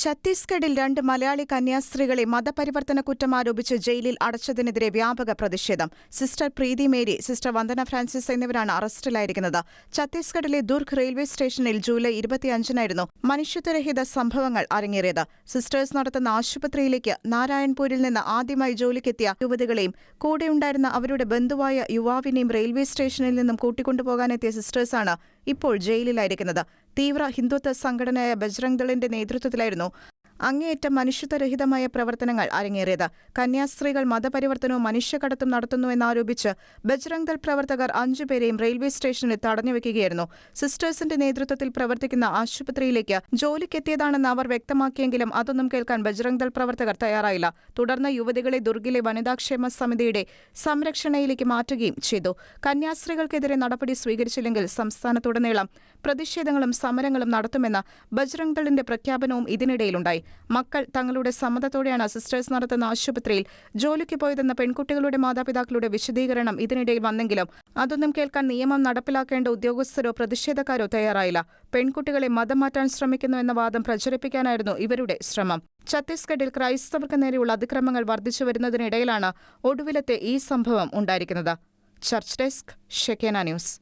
ഛത്തീസ്ഗഡിൽ രണ്ട് മലയാളി കന്യാസ്ത്രീകളെ മതപരിവർത്തന കുറ്റം ആരോപിച്ച് ജയിലിൽ അടച്ചതിനെതിരെ വ്യാപക പ്രതിഷേധം. Sister Preethi Mary sister Vandana Francis എന്നിവരാണ് അറസ്റ്റിലായിരിക്കുന്നത്. ഛത്തീസ്ഗഡിലെ ദുർഗ് റെയിൽവേ സ്റ്റേഷനിൽ ജൂലൈ ഇരുപത്തിയഞ്ചിനായിരുന്നു മനുഷ്യത്വരഹിത സംഭവങ്ങൾ അരങ്ങേറിയത്. സിസ്റ്റേഴ്സ് നടത്തുന്ന ആശുപത്രിയിലേക്ക് നാരായൺപൂരിൽ നിന്ന് ആദ്യമായി ജോലിക്കെത്തിയ യുവതികളെയും കൂടെയുണ്ടായിരുന്ന അവരുടെ ബന്ധുവായ യുവാവിനെയും റെയിൽവേ സ്റ്റേഷനിൽ നിന്നും കൂട്ടിക്കൊണ്ടുപോകാനെത്തിയ സിസ്റ്റേഴ്സാണ് ഇപ്പോൾ ജയിലിലായിരിക്കുന്നത്. തീവ്ര ഹിന്ദുത്വ സംഘടനയായ ബജ്രംഗ് ദളിന്റെ നേതൃത്വത്തിലായിരുന്നു know അങ്ങേയറ്റം മനുഷ്യത്വരഹിതമായ പ്രവർത്തനങ്ങൾ അരങ്ങേറിയത്. കന്യാസ്ത്രീകൾ മതപരിവർത്തനവും മനുഷ്യക്കടത്തും നടത്തുന്നുവെന്നാരോപിച്ച് ബജ്രംഗ് ദൾ പ്രവർത്തകർ അഞ്ചുപേരെയും റെയിൽവേ സ്റ്റേഷനിൽ തടഞ്ഞുവെക്കുകയായിരുന്നു സിസ്റ്റേഴ്സിന്റെ നേതൃത്വത്തിൽ പ്രവർത്തിക്കുന്ന ആശുപത്രിയിലേക്ക് ജോലിക്കെത്തിയതാണെന്ന് അവർ വ്യക്തമാക്കിയെങ്കിലും അതൊന്നും കേൾക്കാൻ ബജ്രംഗ് ദൾ പ്രവർത്തകർ തയ്യാറായില്ല. തുടർന്ന് യുവതികളെ ദുർഗിലെ വനിതാക്ഷേമ സമിതിയുടെ സംരക്ഷണയിലേക്ക് മാറ്റുകയും ചെയ്തു. കന്യാസ്ത്രീകൾക്കെതിരെ നടപടി സ്വീകരിച്ചില്ലെങ്കിൽ സംസ്ഥാനത്തുടനീളം പ്രതിഷേധങ്ങളും സമരങ്ങളും നടത്തുമെന്ന ബജ്രംഗ് ദളിന്റെ പ്രഖ്യാപനവും ഇതിനിടയിലുണ്ടായി. മക്കൾ തങ്ങളുടെ സമ്മതത്തോടെയാണ് സിസ്റ്റേഴ്സ് നടത്തുന്ന ആശുപത്രിയിൽ ജോലിക്ക് പോയതെന്ന പെൺകുട്ടികളുടെ മാതാപിതാക്കളുടെ വിശദീകരണം ഇതിനിടയിൽ വന്നെങ്കിലും അതൊന്നും കേൾക്കാൻ നിയമം നടപ്പിലാക്കേണ്ട ഉദ്യോഗസ്ഥരോ പ്രതിഷേധക്കാരോ തയ്യാറായില്ല. പെൺകുട്ടികളെ മതം മാറ്റാൻ ശ്രമിക്കുന്നു എന്ന വാദം പ്രചരിപ്പിക്കാനായിരുന്നു ഇവരുടെ ശ്രമം. ഛത്തീസ്ഗഡിൽ ക്രൈസ്തവർക്ക് നേരെയുള്ള അതിക്രമങ്ങൾ വർദ്ധിച്ചു വരുന്നതിനിടയിലാണ് ഒടുവിലത്തെ ഈ സംഭവം ഉണ്ടായിരിക്കുന്നത്. Church desk Shekinah news.